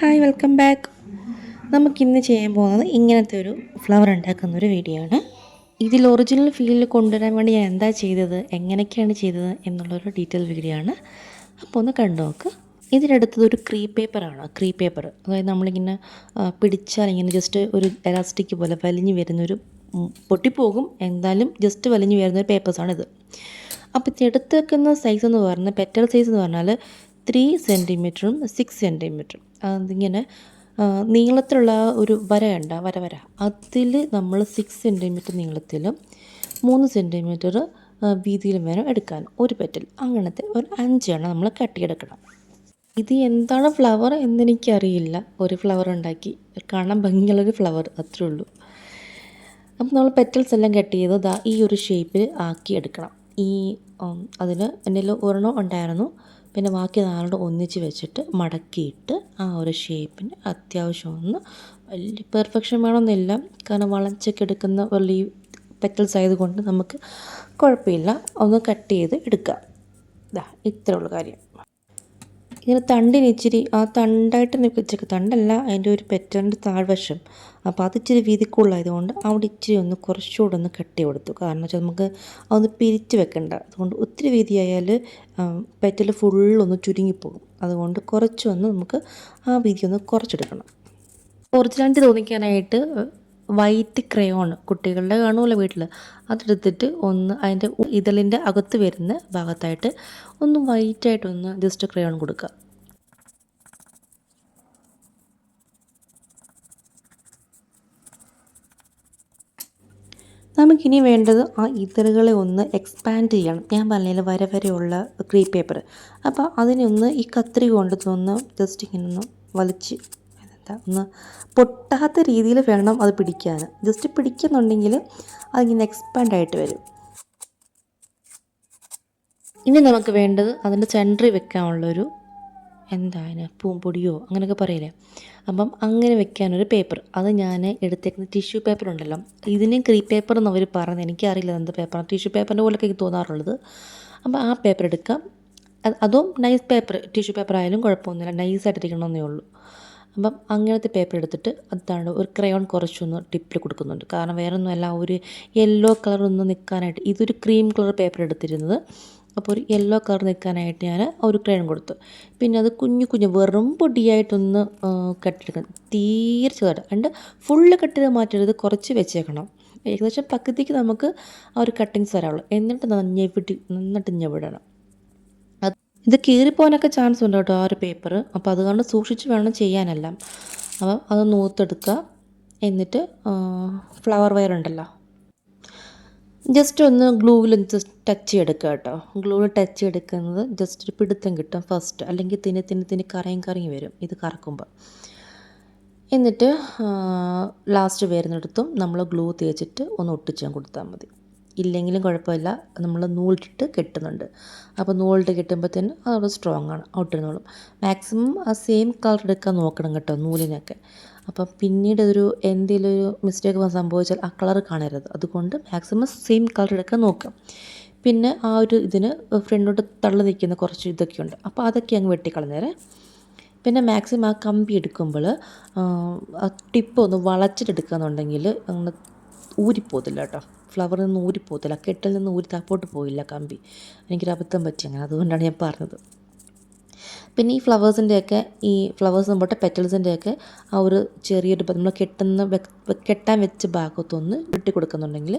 Hi welcome back നമുക്കിന്ന് ചെയ്യാൻ പോകുന്നത് ഇങ്ങനത്തെ ഒരു ഫ്ലവർ ഉണ്ടാക്കുന്ന ഒരു വീഡിയോ ആണ്. ഇതിൽ ഒറിജിനൽ ഫീലിൽ കൊണ്ടുവരാൻ വേണ്ടി ഞാൻ എന്താ ചെയ്തത് എങ്ങനെയൊക്കെയാണ് ചെയ്തത് എന്നുള്ളൊരു ഡീറ്റെയിൽ വീഡിയോ ആണ്. അപ്പോൾ ഒന്ന് കണ്ടു നോക്ക്. ഇതിലെടുത്തത് ഒരു ക്രീ പേപ്പറാണ് ക്രീ പേപ്പർ അതായത് നമ്മളിങ്ങനെ പിടിച്ചാൽ ഇങ്ങനെ ജസ്റ്റ് ഒരു എലാസ്റ്റിക് പോലെ വലിഞ്ഞു വരുന്നൊരു പൊട്ടിപ്പോകും. എന്തായാലും ജസ്റ്റ് വലിഞ്ഞു വരുന്ന ഒരു പേപ്പേഴ്സാണിത് അപ്പോൾ ഇത്. എടുത്ത് വെക്കുന്ന സൈസ് എന്ന് പറഞ്ഞാൽ പെറ്റൽ സൈസ് എന്ന് പറഞ്ഞാൽ ത്രീ സെന്റിമീറ്ററും സിക്സ് സെന്റിമീറ്ററും അതിങ്ങനെ നീളത്തിലുള്ള ഒരു വര ഉണ്ട് ആ വര വര. അതിൽ നമ്മൾ സിക്സ് സെന്റിമീറ്റർ നീളത്തിലും മൂന്ന് സെന്റിമീറ്റർ വീതിയിലും വേണം എടുക്കാൻ. ഒരു പെറ്റൽ അങ്ങനത്തെ ഒരു അഞ്ചെണ്ണം നമ്മൾ കട്ടിയെടുക്കണം. ഇത് എന്താണ് ഫ്ലവർ എന്നെനിക്കറിയില്ല. ഒരു ഫ്ലവർ ഉണ്ടാക്കി. കാണാൻ ഭംഗിയുള്ളൊരു ഫ്ലവർ അത്രേ ഉള്ളൂ. അപ്പം നമ്മൾ പെറ്റൽസ് എല്ലാം കട്ട് ചെയ്ത് ഈ ഒരു ഷേപ്പിൽ ആക്കി എടുക്കണം ഈ അതിന് എന്റെ ഒരെണ്ണം ഉണ്ടായിരുന്നു. പിന്നെ ബാക്കി നാലോട് ഒന്നിച്ച് വെച്ചിട്ട് മടക്കിയിട്ട് ആ ഒരു ഷേപ്പിന് അത്യാവശ്യം ഒന്ന് വലിയ പെർഫെക്ഷൻ വേണമെന്നില്ല. കാരണം വളച്ചൊക്കെ എടുക്കുന്ന വലിയ പെറ്റൽസ് ആയതുകൊണ്ട് നമുക്ക് കുഴപ്പമില്ല. ഒന്ന് കട്ട് ചെയ്ത് എടുക്കാം. ഇതാ ഇത്രേ കാര്യം. ഇങ്ങനെ തണ്ടിന് ഇച്ചിരി ആ തണ്ടായിട്ട് തന്നെ വെച്ചേക്ക് തണ്ടല്ല അതിന്റെ ഒരു പെറ്ററിന്റെ താഴ്വശം. അപ്പോൾ അത് ഇച്ചിരി വീതിക്കുള്ളായതുകൊണ്ട് അവിടെ ഇച്ചിരി ഒന്ന് കുറച്ചുകൂടെ ഒന്ന് കട്ടി കൊടുത്തു. കാരണം വെച്ചാൽ നമുക്ക് അതൊന്ന് പിരിച്ച് വെക്കണ്ട. അതുകൊണ്ട് ഒത്തിരി വീതിയായാൽ പെറ്റൽ ഫുള്ളൊന്ന് ചുരുങ്ങിപ്പോകും. അതുകൊണ്ട് കുറച്ചൊന്ന് നമുക്ക് ആ വീതി ഒന്ന് കുറച്ചെടുക്കണം. ഒറിജിനാലിറ്റി തോന്നിക്കാനായിട്ട് വൈറ്റ് ക്രയോൺ കുട്ടികളുടെ കാണുമല്ലോ വീട്ടിൽ അതെടുത്തിട്ട് ഒന്ന് അതിന്റെ ഇതളിന്റെ അകത്ത് വരുന്ന ഭാഗത്തായിട്ട് ഒന്ന് വൈറ്റായിട്ടൊന്ന് ജസ്റ്റ് ക്രയോൺ കൊടുക്കുക. നമുക്കിനി വേണ്ടത് ആ ഇതളുകളെ ഒന്ന് എക്സ്പാൻഡ് ചെയ്യണം. ഞാൻ പറഞ്ഞതിൽ വര വരെയുള്ള ക്രീ പേപ്പർ അപ്പോൾ അതിനൊന്ന് ഈ കത്രി കൊണ്ട് ഒന്ന് ജസ്റ്റ് ഇങ്ങനെ ഒന്ന് വലിച്ച് എന്താ ഒന്ന് പൊട്ടാത്ത രീതിയിൽ വേണം അത് പിടിക്കാൻ. ജസ്റ്റ് പിടിക്കുന്നുണ്ടെങ്കിൽ അതിങ്ങനെ എക്സ്പാൻഡ് ആയിട്ട് വരും. ഇനി നമുക്ക് വേണ്ടത് അതിന്റെ സെന്ററിൽ വെക്കാനുള്ളൊരു എന്താ അതിന് പൂമ്പൊടിയോ അങ്ങനെയൊക്കെ പറയില്ലേ? അപ്പം അങ്ങനെ വെക്കാനൊരു പേപ്പർ അത് ഞാൻ എടുത്തേക്കുന്ന ടിഷ്യൂ പേപ്പർ ഉണ്ടല്ലോ. ഇതിനെയും ക്രീ പേപ്പർ എന്ന് അവർ പറഞ്ഞത് എനിക്കറിയില്ല എന്ത് പേപ്പർ ടിഷ്യൂ പേപ്പറിന്റെ പോലൊക്കെ എനിക്ക് തോന്നാറുള്ളത്. അപ്പോൾ ആ പേപ്പർ എടുക്കാം. അതും നൈസ് പേപ്പർ ടിഷ്യൂ പേപ്പർ ആയാലും കുഴപ്പമൊന്നുമില്ല. നൈസായിട്ടിരിക്കണമെന്നേ ഉള്ളൂ. അപ്പം അങ്ങനത്തെ പേപ്പർ എടുത്തിട്ട് അതാണ് ഒരു ക്രയോൺ കുറച്ചൊന്ന് ടിപ്പിൽ കൊടുക്കുന്നുണ്ട്. കാരണം വേറൊന്നും അല്ല ഒരു യെല്ലോ കളർ ഒന്ന് നിൽക്കാനായിട്ട് ഇതൊരു ക്രീം കളർ പേപ്പർ എടുത്തിരുന്നത്. അപ്പോൾ ഒരു യെല്ലോ കളർ നിൽക്കാനായിട്ട് ഞാൻ ഒരു ക്രയോൺ കൊടുത്തു. പിന്നെ അത് കുഞ്ഞു കുഞ്ഞു വെറും പൊടിയായിട്ടൊന്ന് കെട്ടിയെടുക്കണം. തീരെ ചെറുതായിട്ട്. അണ്ട് ഫുള്ള് കെട്ടിയത് മാറ്റരുത് കുറച്ച് വെച്ചേക്കണം. ഏകദേശം പകുതിക്ക് നമുക്ക് ആ ഒരു കട്ടിങ്സ് വരാവുള്ളൂ. എന്നിട്ട് ഞെവിട്ടി നന്നിട്ട് ഞെവിടണം. അത് ഇത് കീറിപ്പോകാനൊക്കെ ചാൻസ് ഉണ്ട് കേട്ടോ ആ ഒരു പേപ്പർ അപ്പോൾ അതുകൊണ്ട് സൂക്ഷിച്ച് വേണം ചെയ്യാനെല്ലാം. അപ്പം അത് നൂത്തെടുക്കുക. എന്നിട്ട് ഫ്ലവർ വയർ ഉണ്ടല്ലോ. ജസ്റ്റ് ഒന്ന് ഗ്ലൂവിൽ ടച്ച് ചെയ്തെടുക്കുക കേട്ടോ. ഗ്ലൂവിൽ ടച്ച് ചെയ്തെടുക്കുന്നത് ജസ്റ്റ് ഒരു പിടുത്തം കിട്ടും ഫസ്റ്റ് അല്ലെങ്കിൽ തിനി തിനി തിനി കറയും കറങ്ങി വരും ഇത് കറക്കുമ്പോൾ. എന്നിട്ട് ലാസ്റ്റ് വരുന്നിടത്തും നമ്മൾ ഗ്ലൂ തേച്ചിട്ട് ഒന്ന് ഒട്ടിച്ചാൽ കൊടുത്താൽ മതി. ഇല്ലെങ്കിലും കുഴപ്പമില്ല. നമ്മൾ നൂലിട്ടിട്ട് കെട്ടുന്നുണ്ട്. അപ്പോൾ നൂലിട്ട് കെട്ടുമ്പോഴത്തേന് അതവിടെ സ്ട്രോങ് ആണ്. ഔട്ടിരുന്നോളും മാക്സിമം ആ സെയിം കളർ എടുക്കാൻ നോക്കണം കേട്ടോ നൂലിനൊക്കെ. അപ്പം പിന്നീട് ഒരു എന്തെങ്കിലും ഒരു മിസ്റ്റേക്ക് സംഭവിച്ചാൽ ആ കളർ കാണരുത്. അതുകൊണ്ട് മാക്സിമം സെയിം കളർ എടുക്കാൻ നോക്കാം. പിന്നെ ആ ഒരു ഇതിന് ഫ്രണ്ടോട്ട് തള്ളി നിൽക്കുന്ന കുറച്ച് ഇതൊക്കെ ഉണ്ട് അപ്പോൾ അതൊക്കെ അങ്ങ് വെട്ടിക്കളഞ്ഞേരെ പിന്നെ മാക്സിമം ആ കമ്പി എടുക്കുമ്പോൾ ടിപ്പ് ഒന്ന് വളച്ചിട്ടെടുക്കുകയെന്നുണ്ടെങ്കിൽ അങ്ങനെ ഊരിപ്പോകത്തില്ല കേട്ടോ. ഫ്ലവറിൽ നിന്ന് ഊരിപ്പോകത്തില്ല കെട്ടിൽ നിന്ന് ഊരി താപ്പോട്ട് പോയില്ല കമ്പി. എനിക്കൊരു അബദ്ധം പറ്റി അങ്ങനെ അതുകൊണ്ടാണ് ഞാൻ പറഞ്ഞത്. പിന്നെ ഈ ഫ്ലവേഴ്സിന്റെയൊക്കെ ഈ ഫ്ലവേഴ്സ് നമ്മുടെ പെറ്റൽസിന്റെയൊക്കെ ആ ഒരു ചെറിയൊരു നമ്മൾ കെട്ടുന്ന കെട്ടാൻ വെച്ച ഭാഗത്തൊന്ന് വെട്ടി കൊടുക്കുന്നുണ്ടെങ്കിൽ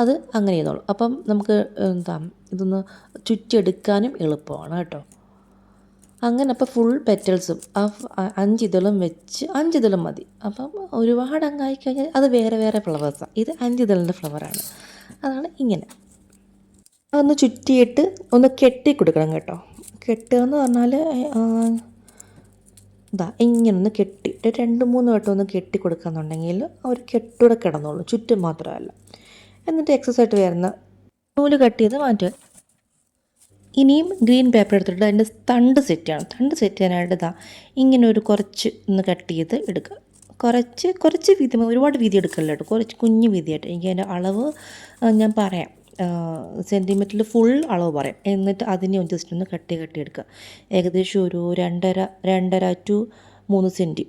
അത് അങ്ങനെ ചെയ്തോളും. അപ്പം നമുക്ക് എന്താ ഇതൊന്ന് ചുറ്റിയെടുക്കാനും എളുപ്പമാണ് കേട്ടോ. അങ്ങനെ അപ്പോൾ ഫുൾ പെറ്റൽസും ആ അഞ്ച് ഇതളും വെച്ച് അഞ്ച് ഇതളും മതി. അപ്പം ഒരുപാട് അങ്ങായി കഴിഞ്ഞാൽ അത് വേറെ വേറെ ഫ്ലവേഴ്സാണ് ഇത് അഞ്ച് ഇതളിന്റെ ഫ്ലവറാണ് അതാണ് ഇങ്ങനെ. ഒന്ന് ചുറ്റിയിട്ട് ഒന്ന് കെട്ടി കൊടുക്കണം കേട്ടോ. കെട്ടുക എന്ന് പറഞ്ഞാൽ ഇതാ ഇങ്ങനെ ഒന്ന് കെട്ടിയിട്ട് രണ്ട് മൂന്ന് വട്ടം ഒന്ന് കെട്ടി കൊടുക്കുകയെന്നുണ്ടെങ്കിൽ ഒരു കെട്ടൂടെ കിടന്നോളൂ. ചുറ്റും മാത്രമല്ല. എന്നിട്ട് എക്സസൈസ് ആയിട്ട് വരുന്ന നൂൽ കട്ട് ചെയ്ത് മാറ്റുക. ഇനിയും ഗ്രീൻ പേപ്പർ എടുത്തിട്ട് അതിന്റെ തണ്ട് സെറ്റ് ചെയ്യണം. തണ്ട് സെറ്റ് ചെയ്യാനായിട്ട് ഇതാ ഇങ്ങനെ ഒരു കുറച്ച് ഒന്ന് കട്ട് ചെയ്ത് എടുക്കുക. കുറച്ച് കുറച്ച് വീതി ഒരുപാട് വീതി എടുക്കല്ലോ കേട്ടോ കുറച്ച് കുഞ്ഞ് വീതിയായിട്ട്. എനിക്ക് അതിന്റെ അളവ് ഞാൻ പറയാം. സെന്റിമീറ്ററിൽ ഫുൾ അളവ് പറയാം. എന്നിട്ട് അതിനെ ജസ്റ്റ് ഒന്ന് കട്ടി കട്ടി എടുക്കുക. ഏകദേശം ഒരു രണ്ടര രണ്ടര ടു മൂന്ന് സെന്റി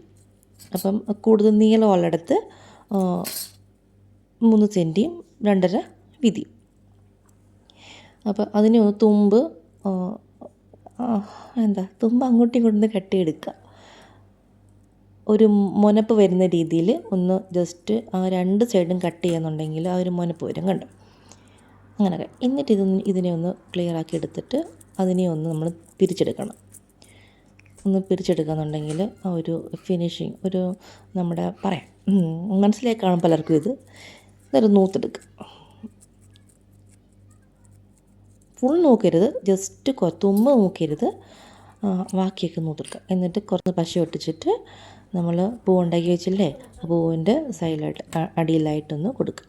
അപ്പം കൂടുതൽ നീളം ഉള്ളിടത്ത് മൂന്ന് സെന്റിയും രണ്ടര വീതി അപ്പോൾ അതിനെ ഒന്ന് തുമ്പ് എന്താ തുമ്പ അങ്ങോട്ടും ഇങ്ങോട്ടും കെട്ടിയെടുക്കുക. ഒരു മുനപ്പ് വരുന്ന രീതിയിൽ ഒന്ന് ജസ്റ്റ് ആ രണ്ട് സൈഡും കട്ട് ചെയ്യുന്നുണ്ടെങ്കിൽ ആ ഒരു മുനപ്പ് വരും കണ്ടു? അങ്ങനെ എന്നിട്ട് ഇത് ഇതിനെ ഒന്ന് ക്ലിയർ ആക്കി എടുത്തിട്ട് അതിനെ ഒന്ന് നമ്മൾ പിരിച്ചെടുക്കണം. ഒന്ന് പിരിച്ചെടുക്കുന്നുണ്ടെങ്കിൽ ആ ഒരു ഫിനിഷിങ് ഒരു നമ്മുടെ പറയാം മനസ്സിലേക്കാണ് പലർക്കും ഇത്? ഇതൊരു നൂത്തെടുക്കുക. ഫുൾ നോക്കരുത്. ജസ്റ്റ് തുമ്പ് നോക്കരുത്. ബാക്കിയൊക്കെ നോക്കുക. എന്നിട്ട് കുറച്ച് പശ ഒട്ടിച്ചിട്ട് നമ്മൾ പൂ ഉണ്ടാക്കി വെച്ചില്ലേ? ആ പൂവിന്റെ സൈഡിലായിട്ട് അടിയിലായിട്ടൊന്ന് കൊടുക്കുക.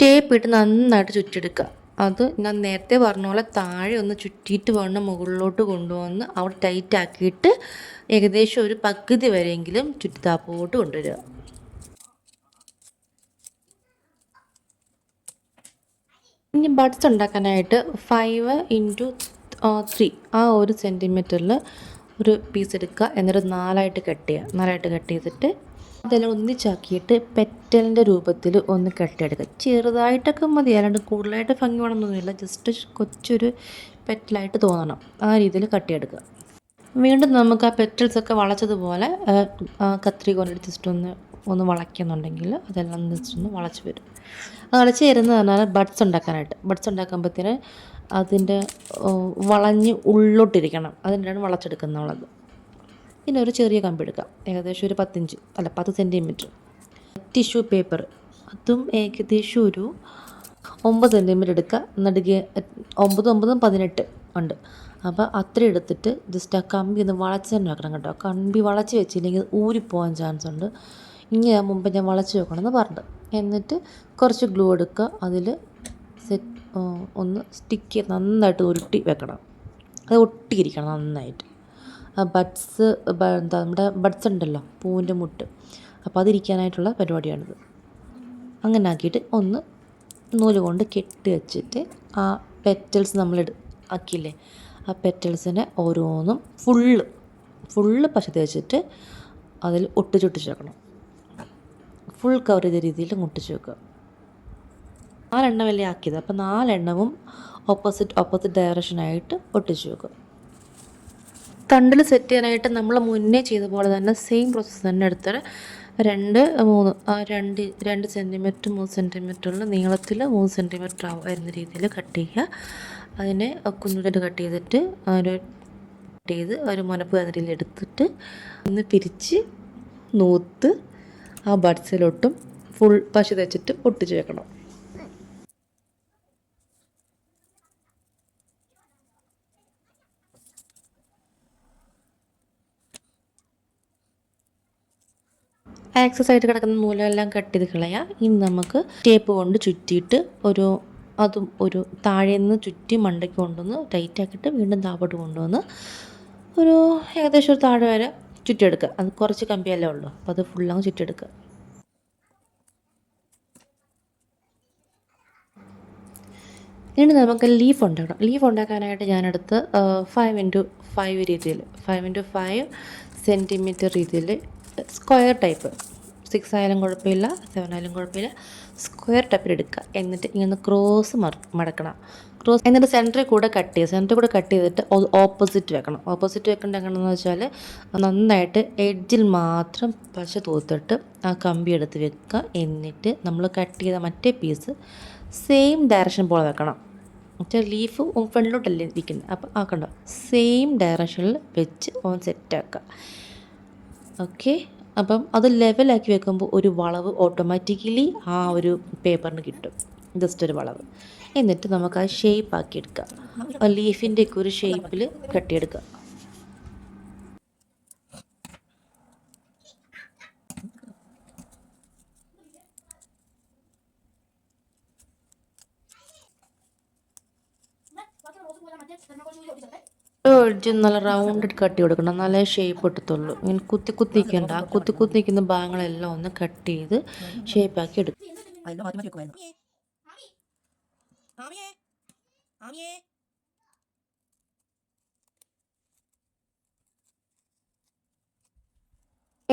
ടേപ്പ് ഇട്ട് നന്നായിട്ട് ചുറ്റെടുക്കുക അത് ഞാൻ നേരത്തെ പറഞ്ഞ പോലെ താഴെ ഒന്ന് ചുറ്റിയിട്ട് വേണം മുകളിലോട്ട് കൊണ്ടുവന്ന് അവിടെ ടൈറ്റ് ആക്കിയിട്ട് ഏകദേശം ഒരു പകുതി വരെയെങ്കിലും ചുറ്റിത്താപ്പോട്ട് കൊണ്ടുവരിക. ഇനി ബഡ്സ് ഉണ്ടാക്കാനായിട്ട് ഫൈവ് ഇന്റു ത്രീ ആ ഒരു സെന്റിമീറ്ററിൽ ഒരു പീസ് എടുക്കുക. എന്നിട്ട് നാലായിട്ട് കട്ട് ചെയ്യുക. നാലായിട്ട് കട്ട് ചെയ്തിട്ട് അതെല്ലാം ഒന്നിച്ചാക്കിയിട്ട് പെറ്റലിന്റെ രൂപത്തിൽ ഒന്ന് കെട്ടിയെടുക്കുക ചെറുതായിട്ടൊക്കെ മതി. അല്ലാണ്ട് കൂടുതലായിട്ട് ഭംഗി വേണമെന്നൊന്നുമില്ല. ജസ്റ്റ് കൊച്ചൊരു പെറ്റലായിട്ട് തോന്നണം. ആ രീതിയിൽ കട്ടിയെടുക്കുക വീണ്ടും നമുക്ക് ആ പെറ്റൽസ് ഒക്കെ വളച്ചതുപോലെ കത്രി കൊണ്ടെടുത്തിട്ടൊന്ന് ഒന്ന് ഒന്ന് വളയ്ക്കുന്നുണ്ടെങ്കിൽ അതെല്ലാം ജസ്റ്റ് ഒന്ന് വളച്ച് വരും. അത് ചേരുന്നത് പറഞ്ഞാൽ ബഡ്സ് ഉണ്ടാക്കാനായിട്ട്. ബഡ്സ് ഉണ്ടാക്കുമ്പോഴത്തേന് അതിന്റെ വളഞ്ഞ് ഉള്ളോട്ടിരിക്കണം. അതിന്റെയാണ് വളച്ചെടുക്കുന്ന നമ്മളത് പിന്നെ ഒരു ചെറിയ കമ്പി എടുക്കാം. ഏകദേശം ഒരു പത്തിഞ്ച് അല്ല പത്ത് സെന്റിമീറ്റർ ടിഷ്യൂ പേപ്പർ അതും ഏകദേശം ഒരു ഒമ്പത് സെന്റിമീറ്റർ എടുക്കുക. നടുകെ ഒമ്പത് ഒമ്പതും പതിനെട്ട് ഉണ്ട്. അപ്പോൾ അത്ര എടുത്തിട്ട് ജസ്റ്റ് ആ കമ്പി ഒന്ന് വളച്ച് തന്നെ വെക്കണം കേട്ടോ. കമ്പി വളച്ച് വെച്ചില്ലെങ്കിൽ ഊരിപ്പോകാൻ ചാൻസ് ഉണ്ട്. ഇങ്ങനെ മുമ്പ് ഞാൻ വളച്ച് വെക്കണമെന്ന് പറഞ്ഞു എന്നിട്ട് കുറച്ച് ഗ്ലൂ എടുക്കുക. അതിൽ സെറ്റ് ഒന്ന് സ്റ്റിക്ക് നന്നായിട്ട് ഉരുട്ടി വെക്കണം. അത് ഒട്ടിയിരിക്കണം നന്നായിട്ട്. ബഡ്സ് എന്താ നമ്മുടെ ബഡ്സ് ഉണ്ടല്ലോ പൂവിന്റെ മുട്ട്. അപ്പോൾ അതിരിക്കാനായിട്ടുള്ള പരിപാടിയാണിത്. അങ്ങനെ ആക്കിയിട്ട് ഒന്ന് നൂൽ കൊണ്ട് കെട്ടി വെച്ചിട്ട് ആ പെറ്റൽസ് നമ്മൾ ആക്കിയില്ലേ? ആ പെറ്റൽസിനെ ഓരോന്നും ഫുള്ള് ഫുള്ള് പശത്തി വെച്ചിട്ട് അതിൽ ഒട്ടിച്ചൊട്ടിച്ച് വെക്കണം. ഫുൾ കവർ ചെയ്ത രീതിയിൽ മുട്ടിച്ച് വെക്കുക. നാലെണ്ണമല്ലേ ആക്കിയത്? അപ്പോൾ നാലെണ്ണവും ഓപ്പോസിറ്റ് ഓപ്പോസിറ്റ് ഡയറക്ഷനായിട്ട് ഒട്ടിച്ച് വെക്കുക. തണ്ടിൽ സെറ്റ് ചെയ്യാനായിട്ട് നമ്മൾ മുന്നേ ചെയ്ത പോലെ തന്നെ സെയിം പ്രോസസ്സ് തന്നെ എടുത്തിട്ട് രണ്ട് മൂന്ന് രണ്ട് രണ്ട് സെന്റിമീറ്റർ മൂന്ന് സെന്റിമീറ്ററുള്ള നീളത്തിൽ മൂന്ന് സെന്റിമീറ്റർ വരുന്ന രീതിയിൽ കട്ട് ചെയ്യുക. അതിനെ കുഞ്ഞുതായിട്ട് കട്ട് ചെയ്തിട്ട് ഒരു കട്ട് ചെയ്ത് ഒരു മുനപ്പ് കതിരിയിൽ എടുത്തിട്ട് ഒന്ന് പിരിച്ച് നൂത്ത് ആ ബഡ്സിലോട്ടും ഫുൾ പശ തേച്ചിട്ട് ഒട്ടിച്ച് വെക്കണം. ആക്സസ് ആയിട്ട് കിടക്കുന്ന നൂലെല്ലാം കട്ട് ചെയ്ത് കളയാം. ഇനി നമുക്ക് ടേപ്പ് കൊണ്ട് ചുറ്റിയിട്ട് ഒരു അതും ഒരു താഴെ നിന്ന് ചുറ്റി മണ്ടയ്ക്ക് കൊണ്ടുവന്ന് ടൈറ്റ് ആക്കിയിട്ട് വീണ്ടും താപോട്ട് കൊണ്ടുവന്ന് ഒരു ഏകദേശം ഒരു താഴെ വരെ ചുറ്റിയെടുക്കുക. അത് കുറച്ച് കമ്പിയല്ലേ ഉള്ളൂ. അപ്പോൾ അത് ഫുള്ളങ്ങ് ചുറ്റെടുക്കുക ഇനി നമുക്ക് ലീഫ് ഉണ്ടാക്കണം. ലീഫ് ഉണ്ടാക്കാനായിട്ട് ഞാനെടുത്ത് ഫൈവ് ഇന്റു ഫൈവ് രീതിയിൽ ഫൈവ് ഇന്റു ഫൈവ് സെന്റിമീറ്റർ രീതിയിൽ സ്ക്വയർ ടൈപ്പ് സിക്സ് ആയാലും കുഴപ്പമില്ല സെവൻ ആയാലും കുഴപ്പമില്ല സ്ക്വയർ ടൈപ്പിൽ എടുക്കുക. എന്നിട്ട് ഇങ്ങനെ ക്രോസ് മടക്കണം. ക്രോസ് എന്നിട്ട് സെന്ററിൽ കൂടെ കട്ട് ചെയ്യുക. സെന്ററിൽ കൂടെ കട്ട് ചെയ്തിട്ട് ഓപ്പോസിറ്റ് വെക്കണം. ഓപ്പോസിറ്റ് വെക്കേണ്ട എങ്ങനെയാണെന്ന് വെച്ചാൽ നന്നായിട്ട് എഡ്ജിൽ മാത്രം പശ തൂത്തിട്ട് ആ കമ്പി എടുത്ത് വെക്കുക. എന്നിട്ട് നമ്മൾ കട്ട് ചെയ്ത മറ്റേ പീസ് സെയിം ഡയറക്ഷൻ പോലെ വെക്കണം. മറ്റേ ലീഫ് ഫ്രണ്ടിലോട്ടല്ലേ ഇരിക്കുന്നത് അപ്പോൾ ആക്കണ്ട സെയിം ഡയറക്ഷനിൽ വെച്ച് ഓൺ സെറ്റാക്കുക ഓക്കെ അപ്പം അത് ലെവലാക്കി വെക്കുമ്പോൾ ഒരു വളവ് ഓട്ടോമാറ്റിക്കലി ആ ഒരു പേപ്പറിന് കിട്ടും. ജസ്റ്റ് ഒരു വളവ്. എന്നിട്ട് നമുക്ക് ആ ഷേപ്പ് ആക്കി എടുക്കാം. ലീഫിന്റെ ഒക്കെ ഒരു ഷേപ്പിൽ കട്ടിയെടുക്കാം. നല്ല റൗണ്ട് കട്ടി കൊടുക്കണം. നല്ല ഷേപ്പ് എടുത്തുള്ളൂ ഇങ്ങനെ കുത്തി കുത്തി നിൽക്കണ്ട ആ കുത്തി കുത്തിക്കുന്ന ഭാഗങ്ങളെല്ലാം ഒന്ന് കട്ട് ചെയ്ത് ഷേപ്പാക്കി എടുക്കും. വെക്കുമായിരുന്നു ആമിയേ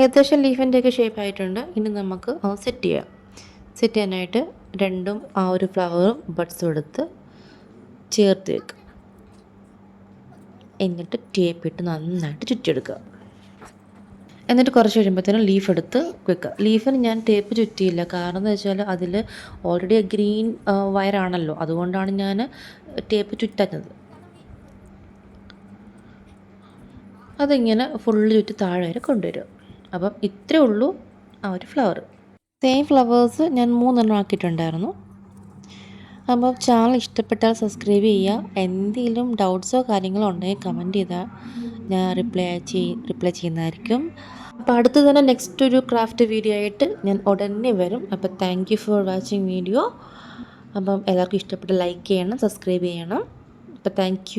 ഏകദേശം ലീഫിന്റെയൊക്കെ ഷേപ്പ് ആയിട്ടുണ്ട് ഇനി നമുക്ക് സെറ്റ് ചെയ്യാം. സെറ്റ് ചെയ്യാനായിട്ട് രണ്ടും ആ ഒരു ഫ്ലവറും ബഡ്സും എടുത്ത് ചേർത്ത് വെക്കുക. എന്നിട്ട് ടേപ്പ് ഇട്ട് നന്നായിട്ട് ചുറ്റിയെടുക്കുക. എന്നിട്ട് കുറച്ച് കഴിയുമ്പോഴത്തേനും ലീഫ് എടുത്ത് വെക്കുക ലീഫിന് ഞാൻ ടേപ്പ് ചുറ്റിയില്ല. കാരണം എന്ന് വെച്ചാൽ അതിൽ ഓൾറെഡി ഗ്രീൻ വയറാണല്ലോ അതുകൊണ്ടാണ് ഞാൻ ടേപ്പ് ചുറ്റാഞ്ഞത്. അതിങ്ങനെ ഫുള്ള് ചുറ്റി താഴെ വരെ കൊണ്ടുവരും അപ്പം ഇത്രേ ഉള്ളൂ ആ ഒരു ഫ്ലവർ സെയിം ഫ്ലവേഴ്സ് ഞാൻ മൂന്നെണ്ണം ആക്കിയിട്ടുണ്ടായിരുന്നു. അപ്പം ചാനൽ ഇഷ്ടപ്പെട്ടാൽ സബ്സ്ക്രൈബ് ചെയ്യുക. എന്തെങ്കിലും ഡൗട്ട്സോ കാര്യങ്ങളോ ഉണ്ടെങ്കിൽ കമന്റ് ചെയ്താൽ ഞാൻ റിപ്ലൈ ചെയ് റിപ്ലൈ ചെയ്യുന്നതായിരിക്കും. അപ്പോൾ അടുത്ത് തന്നെ നെക്സ്റ്റ് ഒരു ക്രാഫ്റ്റ് വീഡിയോ ആയിട്ട് ഞാൻ ഉടനെ വരും. അപ്പോൾ thank you for watching video അപ്പം എല്ലാവർക്കും ഇഷ്ടപ്പെട്ട് ലൈക്ക് ചെയ്യണം സബ്സ്ക്രൈബ് ചെയ്യണം. അപ്പോൾ താങ്ക്